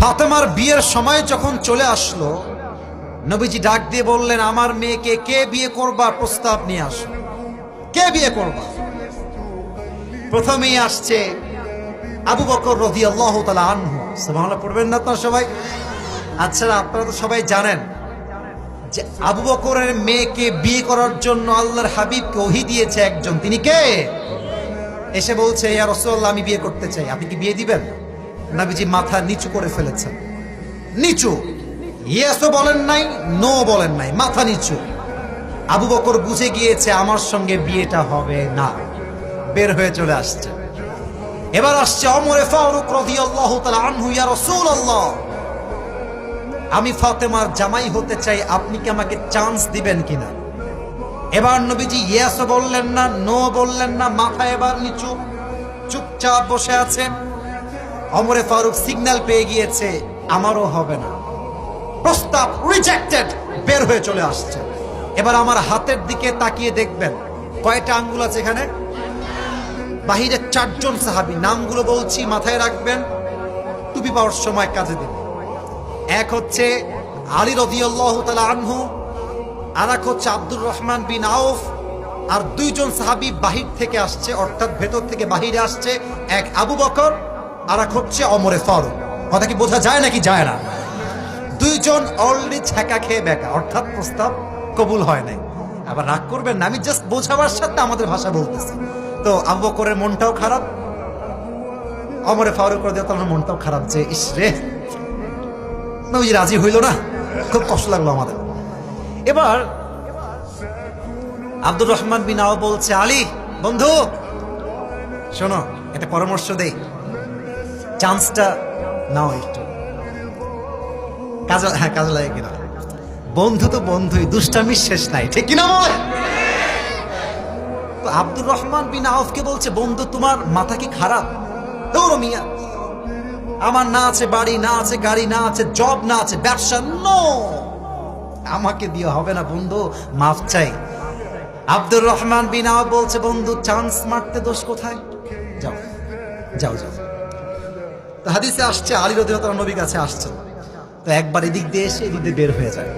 ফাতেমার বিয়ের সময় যখন চলে আসলো, নবীজি ডাক দিয়ে বললেন, আমার মেয়েকে কে বিয়ে করবা? প্রস্তাব নিয়ে আসো। কে বিয়ে করবা? প্রথমেই আসছে আবু বকর রদি আল্লাহ তালা আনহু। সুবহানাল্লাহ, পড়বেন না তো সবাই? আচ্ছা আপনারা তো সবাই জানেন যে আবু বকরের মেয়েকে বিয়ে করার জন্য আল্লাহর হাবিবকে ওহি দিয়েছে একজন। তিনি কে? এসে বলছে, ইয়া রাসূলুল্লাহ, আমি বিয়ে করতে চাই। আপনি কি বিয়ে দিবেন? নবীজি মাথা নিচু করে ফেলেছেন। নিচু। ইয়েসও বলেন নাই নো বলেন নাই, মাথা নিচু। আবু বকর বুঝে গিয়েছে আমার সঙ্গে বিয়েটা হবে না। বের হয়ে চলে আসছে। এবার আসছে অমরে ফারুক রাদিয়াল্লাহু তাআলা আনহু, ইয়া রাসূলুল্লাহ। আমি ফাতেমার জামাই হতে চাই, আপনি কি আমাকে চান্স দিবেন কিনা? এবার নবীজি ইয়েসও বললেন না নো বললেন না, মাথা এবার নিচু। চুপচাপ বসে আছে অমরে ফারুক সিগন্যাল পেয়ে গিয়েছে, আমারও হবে না। প্রস্তাব রিজেক্টেড বের হয়ে চলে আসছে। এবার আমার হাতের দিকে তাকিয়ে দেখবেন, কয়টা আঙ্গুল আছে এখানে? বাহিরে চারজন সাহাবী, নামগুলো বলছি, মাথায় রাখবেন, টুপি পাওয়ার সময় কাজে দেবে এক হচ্ছে আলী রদিয়াল্লাহ তালা আনহু আর এক হচ্ছে আব্দুর রহমান বিন আউফ, আর দুইজন সাহাবী বাহির থেকে আসছে, অর্থাৎ ভেতর থেকে বাহিরে আসছে, এক আবু বকর আর এক হচ্ছে অমরে ফারুক কথা কি বোঝা যায় নাকি যায় না? দুইজন অলরেডি ছ্যাঁকা খেয়ে বেকা, অর্থাৎ প্রস্তাব কবুল হয় নাই। আবার রাগ করবেন না, আমি জাস্ট বোঝাবার সাথে আমাদের ভাষা বলতেছি। তো আবু বকরের মনটাও খারাপ, অমরে ফারুক রদিয়াল্লাহর মনটাও খারাপ যে, ইস রে, নবীজি রাজি হইল না, খুব কষ্ট লাগল আমাদের। এবার আব্দুর রহমান বিন আও বলছে, আলী, বন্ধু, শোনো, একটা পরামর্শ দেই। চান্সটা নাও একটু। কাজে হ্যাঁ কাজে লাগে কিনা। বন্ধু তো বন্ধুই দুষ্টামির শেষ নাই, ঠিক কিনা বল? তো আব্দুর রহমান বিন আউফকে বলছে, বন্ধু, তোমার মাথা কি খারাপ? দৌড়ো মিয়া। আমার না আছে বাড়ি, না আছে গাড়ি, না আছে জব, না আছে ব্যবসা, নো। আমাকে দিয়ে হবে না, বন্ধু, মাফ চাই। আব্দুর রহমান বিন আউফ বলছে, বন্ধু, চান্স মারতে দোষ কোথায়? যাও যাও যাও। তো হাদিসে আসছে, আলী রদিরতার নবী কাছে আসছেন। তো একবার এদিক দিয়ে এসে এদিক দিয়ে বের হয়ে যায়।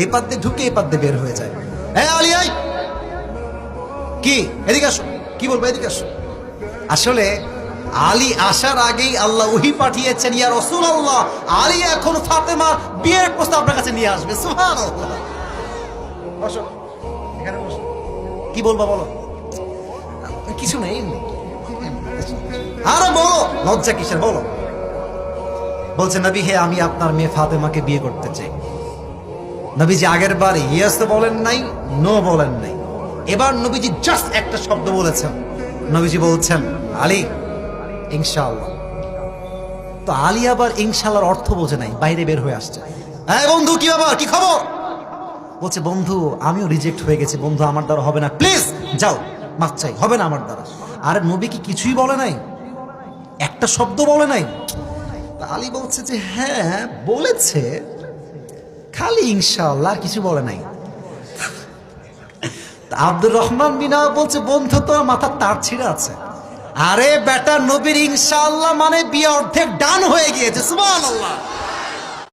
এই দিয়ে ঢুকে এই দিয়ে বের হয়ে যায়। হ্যাঁ আলী আই কি? এদিকে আসো। কি বলব, এদিকে আসো। আসলে আলী আসার আগেই আল্লাহ উহি পাঠিয়েছেন, ইয়া রসুল আল্লাহ আলী এখন ফাতেমার বিয়ের প্রস্তাব আপনার কাছে নিয়ে আসবে। সুহান কি বলবা, বলো। কিছু নেই। আরে বলো, লজ্জা কিসের, বলো। বলছে, নবী, হে, আমি আপনার মেয়ে ফাতেমাকে বিয়ে করতে চাই। নবীজি আগের বার ইয়েস তো বলেন নাই নো বলেন নাই। এবার নবীজি জাস্ট একটা শব্দ বলেছেন। নবীজি বলছেন, আলী, ইনশাআল্লাহ। তো আলী আবার ইনশাআল্লাহর অর্থ বোঝে নাই, বাইরে বের হয়ে আসছে। হ্যাঁ বন্ধু, কি ব্যাপার? কি খবর? বলছে, বন্ধু, আমিও রিজেক্ট হয়ে গেছি। বন্ধু, আমার দ্বারা হবে না। প্লিজ যাও মাফ চাই, হবে না আমার দ্বারা। আরে নবী কি কিছুই বলে নাই? একটা শব্দ বলে নাই? আলী বলছে যে হ্যাঁ বলেছে। খালি ইনশাল্লাহ কিছু বলে নাই। আব্দুর রহমান বিনা বলছে, বন্ধু, তো মাথার তার ছিঁড়ে আছে। আরে বেটা, নবীর ইনশাল্লাহ মানে বিয়ে অর্ধেক ডান হয়ে গিয়েছে, সুবহানাল্লাহ।